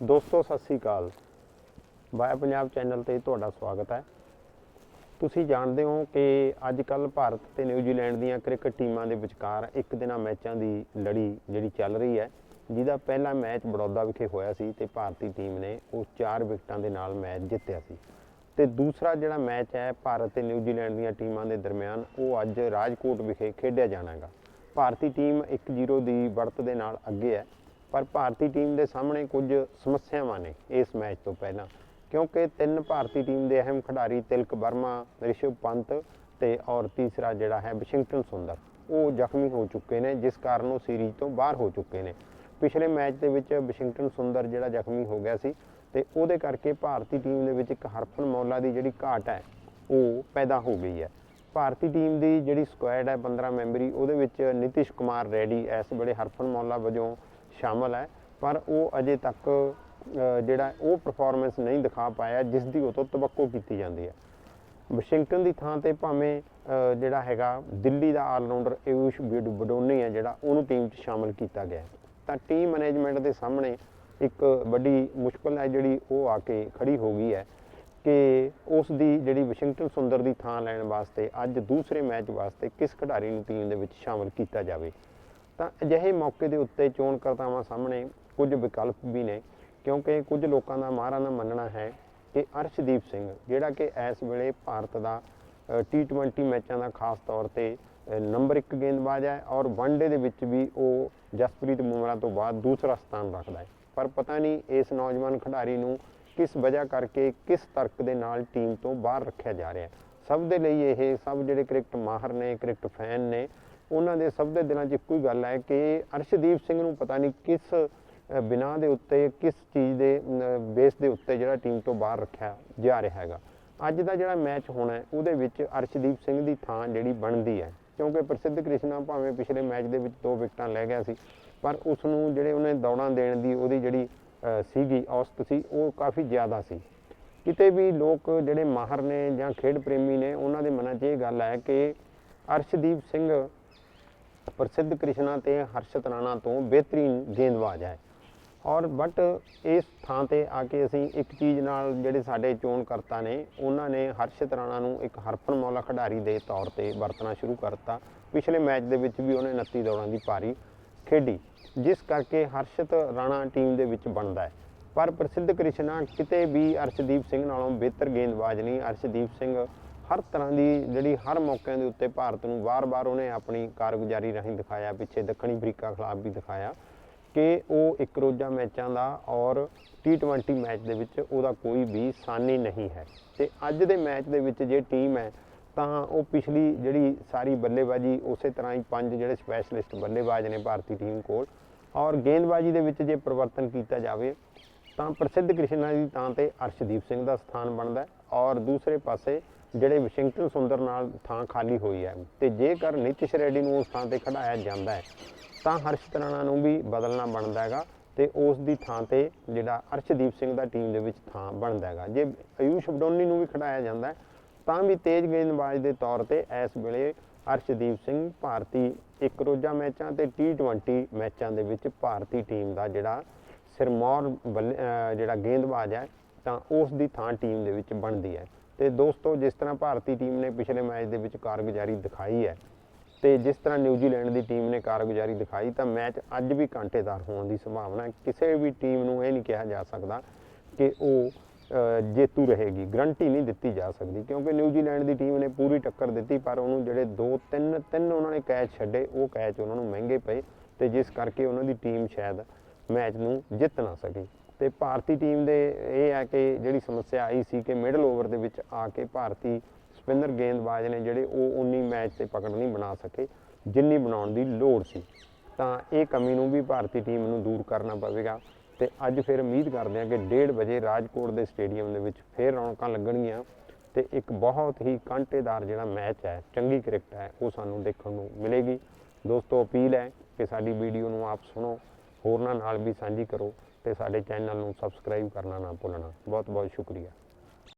ਦੋਸਤੋ, ਸਤਿ ਸ੍ਰੀ ਅਕਾਲ। Via Punjab channel ਤੇ ਤੁਹਾਡਾ ਸਵਾਗਤ ਹੈ। ਤੁਸੀਂ ਜਾਣਦੇ ਹੋ ਕਿ ਅੱਜ ਕੱਲ ਭਾਰਤ ਤੇ ਨਿਊਜ਼ੀਲੈਂਡ ਦੀਆਂ ਕ੍ਰਿਕਟ ਟੀਮਾਂ ਦੇ ਵਿਚਕਾਰ ਇੱਕ ਦਿਨਾਂ ਮੈਚਾਂ ਦੀ ਲੜੀ ਜਿਹੜੀ ਚੱਲ ਰਹੀ ਹੈ, ਜਿਹਦਾ ਪਹਿਲਾ ਮੈਚ ਬੜੌਦਾ ਵਿਖੇ ਹੋਇਆ ਸੀ ਤੇ ਭਾਰਤੀ ਟੀਮ ਨੇ ਉਹ 4 ਵਿਕਟਾਂ ਦੇ ਨਾਲ ਮੈਚ ਜਿੱਤਿਆ ਸੀ। ਤੇ ਦੂਸਰਾ ਜਿਹੜਾ ਮੈਚ ਹੈ, ਭਾਰਤ ਤੇ ਨਿਊਜ਼ੀਲੈਂਡ ਦੀਆਂ ਟੀਮਾਂ ਦੇ ਦਰਮਿਆਨ, ਉਹ ਅੱਜ ਰਾਜਕੋਟ ਵਿਖੇ ਖੇਡਿਆ ਜਾਣਾ ਹੈਗਾ ਭਾਰਤੀ ਟੀਮ 1-0 ਦੀ ਬੜਤ ਦੇ ਨਾਲ ਅੱਗੇ ਹੈ। ਪਰ ਭਾਰਤੀ ਟੀਮ ਦੇ ਸਾਹਮਣੇ ਕੁਝ ਸਮੱਸਿਆਵਾਂ ਨੇ ਇਸ ਮੈਚ ਤੋਂ ਪਹਿਲਾਂ। ਕਿਉਂਕਿ ਤਿੰਨ ਭਾਰਤੀ ਟੀਮ ਦੇ ਅਹਿਮ ਖਿਡਾਰੀ ਤਿਲਕ ਵਰਮਾ, ਰਿਸ਼ਵ ਪੰਤ ਤੇ ਔਰ ਤੀਸਰਾ ਜਿਹੜਾ ਹੈ ਵਾਸ਼ਿੰਗਟਨ ਸੁੰਦਰ, ਉਹ ਜ਼ਖਮੀ ਹੋ ਚੁੱਕੇ ਨੇ, ਜਿਸ ਕਾਰਨ ਉਹ ਸੀਰੀਜ਼ ਤੋਂ ਬਾਹਰ ਹੋ ਚੁੱਕੇ ਨੇ। ਪਿਛਲੇ ਮੈਚ ਦੇ ਵਿੱਚ ਵਾਸ਼ਿੰਗਟਨ ਸੁੰਦਰ ਜਿਹੜਾ ਜ਼ਖਮੀ ਹੋ ਗਿਆ ਸੀ ਤੇ ਉਹਦੇ ਕਰਕੇ ਭਾਰਤੀ ਟੀਮ ਦੇ ਵਿੱਚ ਇੱਕ ਹਰਫਨ ਮੌਲਾ ਦੀ ਜਿਹੜੀ ਘਾਟ ਹੈ, ਉਹ ਪੈਦਾ ਹੋ ਗਈ ਹੈ। ਭਾਰਤੀ ਟੀਮ ਦੀ ਜਿਹੜੀ ਸਕੁਐਡ ਹੈ 15 ਮੈਂਬਰੀ, ਉਹਦੇ ਵਿੱਚ ਨਿਤਿਸ਼ ਕੁਮਾਰ ਰੈਡੀ, ਇਸ ਵੇਲੇ ਹਰਫਨ ਮੌਲਾ ਵਜੋਂ ਸ਼ਾਮਲ ਹੈ, ਪਰ ਉਹ ਅਜੇ ਤੱਕ ਜਿਹੜਾ ਉਹ ਪਰਫਾਰਮੈਂਸ ਨਹੀਂ ਦਿਖਾ ਪਾਇਆ ਜਿਸ ਦੀ ਉਹ ਤੋਂ ਤਵੱਕੋ ਕੀਤੀ ਜਾਂਦੀ ਹੈ। ਵਾਸ਼ਿੰਗਟਨ ਦੀ ਥਾਂ ਤੇ ਭਾਵੇਂ ਜਿਹੜਾ ਹੈਗਾ ਦਿੱਲੀ ਦਾ ਆਲਰਾਊਂਡਰ ਆਯੂਸ਼ ਬਿਡ- ਬਡੋਨੀ ਹੈ, ਜਿਹੜਾ ਉਹਨੂੰ ਟੀਮ 'ਚ ਸ਼ਾਮਲ ਕੀਤਾ ਗਿਆ ਤਾਂ ਟੀਮ ਮੈਨੇਜਮੈਂਟ ਦੇ ਸਾਹਮਣੇ ਇੱਕ ਵੱਡੀ ਮੁਸ਼ਕਲ ਹੈ, ਜਿਹੜੀ ਉਹ ਆ ਕੇ ਖੜੀ ਹੋ ਗਈ ਹੈ ਕਿ ਉਸ ਦੀ ਜਿਹੜੀ ਵਾਸ਼ਿੰਗਟਨ ਸੁੰਦਰ ਦੀ ਥਾਂ ਲੈਣ ਵਾਸਤੇ, ਅੱਜ ਦੂਸਰੇ ਮੈਚ ਵਾਸਤੇ ਕਿਸ ਖਿਡਾਰੀ ਨੂੰ ਟੀਮ ਦੇ ਵਿੱਚ ਸ਼ਾਮਲ ਕੀਤਾ ਜਾਵੇ। ਤਾਂ ਅਜਿਹੇ ਮੌਕੇ ਦੇ ਉੱਤੇ ਚੋਣ ਕਰਤਾਵਾਂ ਸਾਹਮਣੇ ਕੁਝ ਵਿਕਲਪ ਵੀ ਨੇ, ਕਿਉਂਕਿ ਕੁਝ ਲੋਕਾਂ ਦਾ ਮਾਹਰਾਂ ਦਾ ਮੰਨਣਾ ਹੈ ਕਿ ਅਰਸ਼ਦੀਪ ਸਿੰਘ, ਜਿਹੜਾ ਕਿ ਇਸ ਵੇਲੇ ਭਾਰਤ ਦਾ T20 ਮੈਚਾਂ ਦਾ ਖਾਸ ਤੌਰ ਤੇ ਨੰਬਰ 1 ਗੇਂਦਬਾਜ਼ ਹੈ ਔਰ ਵਨਡੇ ਦੇ ਵਿੱਚ ਵੀ ਉਹ ਜਸਪ੍ਰੀਤ ਬੁਮਰਾਹ ਤੋਂ ਬਾਅਦ ਦੂਸਰਾ ਸਥਾਨ ਰੱਖਦਾ ਹੈ। ਪਰ ਪਤਾ ਨਹੀਂ ਇਸ ਨੌਜਵਾਨ ਖਿਡਾਰੀ ਨੂੰ ਕਿਸ ਵਜ੍ਹਾ ਕਰਕੇ ਕਿਸ ਤਰਕ ਦੇ ਨਾਲ ਟੀਮ ਤੋਂ ਬਾਹਰ ਰੱਖਿਆ ਜਾ ਰਿਹਾ ਹੈ। ਸਭ ਦੇ ਲਈ ਇਹ ਸਭ ਜਿਹੜੇ ਕ੍ਰਿਕਟ ਮਾਹਰ ਨੇ, ਕ੍ਰਿਕਟ ਫੈਨ ਨੇ ਉਹਨਾਂ ਦੇ ਸਭ ਦੇ ਦਿਲਾਂ 'ਚ ਇੱਕੋ ਹੀ ਗੱਲ ਹੈ ਕਿ ਅਰਸ਼ਦੀਪ ਸਿੰਘ ਨੂੰ ਪਤਾ ਨਹੀਂ ਕਿਸ ਅ, ਬਿਨਾਂ ਦੇ ਉੱਤੇ ਕਿਸ ਚੀਜ਼ ਦੇ ਬੇਸ ਦੇ ਉੱਤੇ ਜਿਹੜਾ ਟੀਮ ਤੋਂ ਬਾਹਰ ਰੱਖਿਆ ਜਾ ਰਿਹਾ ਹੈਗਾ। ਅੱਜ ਦਾ ਜਿਹੜਾ ਮੈਚ ਹੋਣਾ ਉਹਦੇ ਵਿੱਚ ਅਰਸ਼ਦੀਪ ਸਿੰਘ ਦੀ ਥਾਂ ਜਿਹੜੀ ਬਣਦੀ ਹੈ। ਕਿਉਂਕਿ ਪ੍ਰਸਿੱਧ ਕ੍ਰਿਸ਼ਨਾ ਭਾਵੇਂ ਪਿਛਲੇ ਮੈਚ ਦੇ ਵਿੱਚ ਦੋ ਵਿਕਟਾਂ ਲੈ ਗਿਆ ਸੀ ਪਰ ਉਸ ਨੂੰ ਜਿਹੜੇ ਉਹਨੇ ਦੌੜਾਂ ਦੇਣ ਦੀ ਉਹਦੀ ਜਿਹੜੀ ਸੀਗੀ ਔਸਤ ਸੀ ਉਹ ਕਾਫੀ ਜ਼ਿਆਦਾ ਸੀ। ਕਿਤੇ ਵੀ ਲੋਕ ਜਿਹੜੇ ਮਾਹਰ ਨੇ ਜਾਂ ਖੇਡ ਪ੍ਰੇਮੀ ਨੇ ਉਹਨਾਂ ਦੇ ਮਨਾਂ 'ਚ ਇਹ ਗੱਲ ਹੈ ਕਿ ਅਰਸ਼ਦੀਪ ਸਿੰਘ ਪ੍ਰਸਿੱਧ ਕ੍ਰਿਸ਼ਨਾ ਤੇ ਹਰਸ਼ਤ ਰਾਣਾ ਤੋਂ ਬਿਹਤਰੀਨ ਗੇਂਦਬਾਜ਼ ਹੈ। ਔਰ ਬਟ ਇਸ ਥਾਂ ਤੇ ਆ ਕੇ ਅਸੀਂ ਇੱਕ ਚੀਜ਼ ਨਾਲ ਜਿਹੜੇ ਸਾਡੇ ਚੋਣ ਕਰਤਾ ਨੇ, ਉਹਨਾਂ ਨੇ ਹਰਸ਼ਤ ਰਾਣਾ ਨੂੰ ਇੱਕ ਹਰਫਨ ਮੌਲਾ ਖਿਡਾਰੀ ਦੇ ਤੌਰ ਤੇ ਵਰਤਣਾ ਸ਼ੁਰੂ ਕਰਤਾ। ਪਿਛਲੇ ਮੈਚ ਦੇ ਵਿੱਚ ਵੀ ਉਹਨੇ 29 ਦੌੜਾਂ ਦੀ ਪਾਰੀ ਖੇਡੀ, ਜਿਸ ਕਰਕੇ ਹਰਸ਼ਤ ਰਾਣਾ ਟੀਮ ਦੇ ਵਿੱਚ ਬਣਦਾ ਹੈ। ਪਰ ਪ੍ਰਸਿੱਧ ਕ੍ਰਿਸ਼ਨਾ ਕਿਤੇ ਵੀ ਅਰਸ਼ਦੀਪ ਸਿੰਘ ਨਾਲੋਂ ਬਿਹਤਰ ਗੇਂਦਬਾਜ਼ ਨਹੀਂ। ਅਰਸ਼ਦੀਪ ਸਿੰਘ ਹਰ ਤਰ੍ਹਾਂ ਦੀ ਜਿਹੜੀ ਹਰ ਮੌਕਿਆਂ ਦੇ ਉੱਤੇ ਭਾਰਤ ਨੂੰ ਵਾਰ-ਵਾਰ ਉਹਨੇ ਆਪਣੀ ਕਾਰਗੁਜ਼ਾਰੀ ਰਾਹੀਂ ਦਿਖਾਇਆ, ਪਿੱਛੇ ਦੱਖਣੀ ਅਫਰੀਕਾ ਖਿਲਾਫ ਵੀ ਦਿਖਾਇਆ ਕਿ ਉਹ ਇੱਕ ਰੋਜ਼ਾ ਮੈਚਾਂ ਦਾ ਔਰ T20 ਮੈਚ ਦੇ ਵਿੱਚ ਉਹਦਾ ਕੋਈ ਵੀ ਸਾਨੀ ਨਹੀਂ ਹੈ। ਤੇ ਅੱਜ ਦੇ ਮੈਚ ਦੇ ਵਿੱਚ ਜੇ ਟੀਮ ਹੈ, ਤਾਂ ਉਹ ਪਿਛਲੀ ਜਿਹੜੀ ਸਾਰੀ ਬੱਲੇਬਾਜ਼ੀ ਉਸੇ ਤਰ੍ਹਾਂ ਹੀ ਪੰਜ ਜਿਹੜੇ ਸਪੈਸ਼ਲਿਸਟ ਬੱਲੇਬਾਜ਼ ਨੇ ਭਾਰਤੀ ਟੀਮ ਕੋਲ ਔਰ ਗੇਂਦਬਾਜ਼ੀ ਦੇ ਵਿੱਚ ਜੇ ਪਰਿਵਰਤਨ ਕੀਤਾ ਜਾਵੇ, ਤਾਂ ਪ੍ਰਸਿੱਧ ਕ੍ਰਿਸ਼ਨਾ ਦੀ ਤਾਂ ਤੇ ਅਰਸ਼ਦੀਪ ਸਿੰਘ ਦਾ ਸਥਾਨ ਬਣਦਾ ਔਰ ਦੂਸਰੇ ਪਾਸੇ ਜਿਹੜੇ ਵਾਸ਼ਿੰਗਟਨ ਸੁੰਦਰ ਨਾਲ ਥਾਂ ਖਾਲੀ ਹੋਈ ਹੈ ਤੇ ਜੇਕਰ ਨਿਤਿਸ਼ ਰੈਡੀ ਨੂੰ ਉਸ ਥਾਂ ਤੇ ਖੜਾਇਆ ਜਾਂਦਾ ਹੈ, ਤਾਂ ਹਰਸ਼ ਰਾਣਾ ਨੂੰ ਵੀ ਬਦਲਣਾ ਬਣਦਾ ਹੈਗਾ ਤੇ ਉਸ ਦੀ ਥਾਂ ਤੇ ਜਿਹੜਾ ਅਰਸ਼ਦੀਪ ਸਿੰਘ ਦਾ ਟੀਮ ਦੇ ਵਿੱਚ ਥਾਂ ਬਣਦਾ ਹੈਗਾ। ਜੇ ਆਯੂਸ਼ ਬਡੋਨੀ ਨੂੰ ਵੀ ਖੜਾਇਆ ਜਾਂਦਾ ਹੈ, ਤਾਂ ਵੀ ਤੇਜ਼ ਗੇਂਦਬਾਜ਼ ਦੇ ਤੌਰ ਤੇ ਇਸ ਵੇਲੇ ਅਰਸ਼ਦੀਪ ਸਿੰਘ ਭਾਰਤੀ ਇੱਕ ਰੋਜ਼ਾ ਮੈਚਾਂ ਤੇ T20 ਮੈਚਾਂ ਦੇ ਵਿੱਚ ਭਾਰਤੀ ਟੀਮ ਦਾ ਜਿਹੜਾ ਸਿਰਮੌਰ ਬੱਲੇ- ਜਿਹੜਾ ਗੇਂਦਬਾਜ਼ ਹੈ, ਤਾਂ ਉਸ ਦੀ ਥਾਂ ਟੀਮ ਦੇ ਵਿੱਚ ਬਣਦੀ ਹੈ। ਤੇ ਦੋਸਤੋ, ਜਿਸ ਤਰ੍ਹਾਂ ਭਾਰਤੀ ਟੀਮ ਨੇ ਪਿਛਲੇ ਮੈਚ ਦੇ ਵਿੱਚ ਕਾਰਗੁਜ਼ਾਰੀ ਦਿਖਾਈ ਹੈ ਤੇ ਜਿਸ ਤਰ੍ਹਾਂ ਨਿਊਜ਼ੀਲੈਂਡ ਦੀ ਟੀਮ ਨੇ ਕਾਰਗੁਜ਼ਾਰੀ ਦਿਖਾਈ, ਤਾਂ ਮੈਚ ਅੱਜ ਵੀ ਕਾਂਟੇਦਾਰ ਹੋਣ ਦੀ ਸੰਭਾਵਨਾ ਹੈ। ਕਿਸੇ ਵੀ ਟੀਮ ਨੂੰ ਇਹ ਨਹੀਂ ਕਿਹਾ ਜਾ ਸਕਦਾ ਕਿ ਉਹ ਜੇਤੂ ਰਹੇਗੀ। ਗਰੰਟੀ ਨਹੀਂ ਦਿੱਤੀ ਜਾ ਸਕਦੀ, ਕਿਉਂਕਿ ਨਿਊਜ਼ੀਲੈਂਡ ਦੀ ਟੀਮ ਨੇ ਪੂਰੀ ਟੱਕਰ ਦਿੱਤੀ, ਪਰ ਉਹਨੂੰ ਜਿਹੜੇ ਦੋ, ਤਿੰਨ ਤਿੰਨ ਉਹਨਾਂ ਨੇ ਕੈਚ ਛੱਡੇ, ਉਹ ਕੈਚ ਉਹਨਾਂ ਨੂੰ ਮਹਿੰਗੇ ਪਏ ਤੇ ਜਿਸ ਕਰਕੇ ਉਹਨਾਂ ਦੀ ਟੀਮ ਸ਼ਾਇਦ ਮੈਚ ਨੂੰ ਜਿੱਤ ਨਾ ਸਕੀ। ਤੇ ਭਾਰਤੀ ਟੀਮ ਦੇ ਇਹ ਹੈ ਕਿ ਜਿਹੜੀ ਸਮੱਸਿਆ ਆਈ ਸੀ ਕਿ ਮਿਡਲ ਓਵਰ ਦੇ ਵਿੱਚ ਆ ਕੇ ਭਾਰਤੀ ਸਪਿਨਰ ਗੇਂਦਬਾਜ਼ ਨੇ ਜਿਹੜੇ ਉਹ ਉਨੀ ਮੈਚ ਤੇ ਪਕੜ ਨਹੀਂ ਬਣਾ ਸਕੇ, ਜਿੰਨੀ ਬਣਾਉਣ ਦੀ ਲੋੜ ਸੀ। ਤਾਂ ਇਹ ਕਮੀ ਨੂੰ ਵੀ ਭਾਰਤੀ ਟੀਮ ਨੂੰ ਦੂਰ ਕਰਨਾ ਪਵੇਗਾ ਤੇ ਅੱਜ ਫਿਰ ਉਮੀਦ ਕਰਦੇ ਹਾਂ ਕਿ 1:30 ਵਜੇ ਰਾਜਕੋਟ ਦੇ ਸਟੇਡੀਅਮ ਦੇ ਵਿੱਚ ਫਿਰ ਰੌਣਕਾਂ ਲੱਗਣਗੀਆਂ ਤੇ ਇੱਕ ਬਹੁਤ ਹੀ ਕਾਂਟੇਦਾਰ ਜਿਹੜਾ ਮੈਚ ਹੈ, ਚੰਗੀ ਕ੍ਰਿਕਟ ਹੈ, ਉਹ ਸਾਨੂੰ ਦੇਖਣ ਨੂੰ ਮਿਲੇਗੀ। ਦੋਸਤੋ, ਅਪੀਲ ਹੈ ਕਿ ਸਾਡੀ ਵੀਡੀਓ ਨੂੰ ਆਪ ਸੁਣੋ, ਹੋਰਨਾਂ ਨਾਲ ਵੀ ਸਾਂਝੀ ਕਰੋ। ਤੇ ਸਾਡੇ ਚੈਨਲ ਨੂੰ ਸਬਸਕ੍ਰਾਈਬ ਕਰਨਾ ਨਾ ਭੁੱਲਣਾ। ਬਹੁਤ ਬਹੁਤ ਸ਼ੁਕਰੀਆ।